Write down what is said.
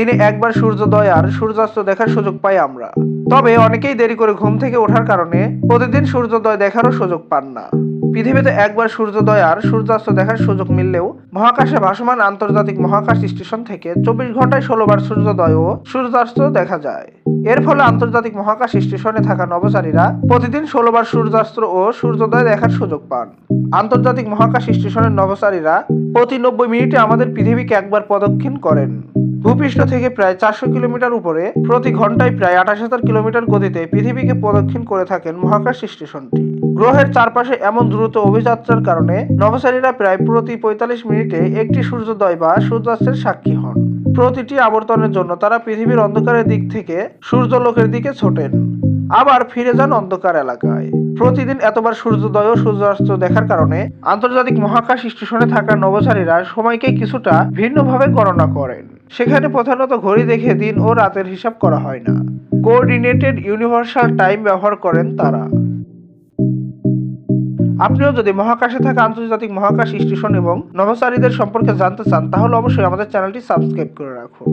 দিনে একবার সূর্যোদয় আর সূর্যাস্ত দেখার সুযোগ পাই আমরা। তবে অনেকেই দেরি করে ঘুম থেকে ওঠার কারণে প্রতিদিন সূর্যোদয় দেখারও সুযোগ পান না। পৃথিবীতে একবার সূর্যোদয় আর সূর্যাস্ত দেখার সুযোগ মিললেও মহাকাশে ভাসমান আন্তর্জাতিক মহাকাশ স্টেশন থেকে চব্বিশ ঘন্টায় ষোলোবার সূর্যোদয় ও সূর্যাস্ত দেখা যায়। এর ফলে আন্তর্জাতিক মহাকাশ স্টেশনে থাকা নবচারীরা প্রতিদিন ষোলোবার সূর্যাস্ত ও সূর্যোদয় দেখার সুযোগ পান। আন্তর্জাতিক মহাকাশ স্টেশনের নবচারীরা প্রতি নব্বই মিনিটে আমাদের পৃথিবীকে একবার প্রদক্ষিণ করেন। ভূপৃষ্ঠ থেকে প্রায় চারশো কিলোমিটার উপরে প্রতি ঘন্টায় প্রায় আঠাশ হাজার কিলোমিটার গতিতে পৃথিবীকে প্রদক্ষিণ করে থাকেন মহাকাশ স্টেশনটি। গ্রহের চারপাশে এমন দ্রুত অভিযাত্রার কারণে নভোচারীরা প্রায় প্রতি পঁয়তাল্লিশ মিনিটে একটি সূর্যোদয় বা সূর্যাস্তের সাক্ষী হন। প্রতিটি আবর্তনের জন্য তারা পৃথিবীর অন্ধকারের দিক থেকে সূর্যলোকের দিকে ছোটেন। আবার ফিরে যান অন্ধকার এলাকায়। প্রতিদিন এতবার সূর্যোদয় ও সূর্যাস্ত দেখার কারণে আন্তর্জাতিক মহাকাশ স্টেশনে থাকা নভোচারীরা সময়কে কিছুটা ভিন্নভাবে গণনা করেন। সেখানে প্রধানত ঘড়ি দেখে দিন ও রাতের হিসাব করা হয় না। কোঅর্ডিনেটেড ইউনিভার্সাল টাইম ব্যবহার করেন তারা। আপনিও যদি মহাকাশে থাকা আন্তর্জাতিক মহাকাশ স্টেশন এবং নভোচারীদের সম্পর্কে জানতে চান, তাহলে অবশ্যই আমাদের চ্যানেলটি সাবস্ক্রাইব করে রাখুন।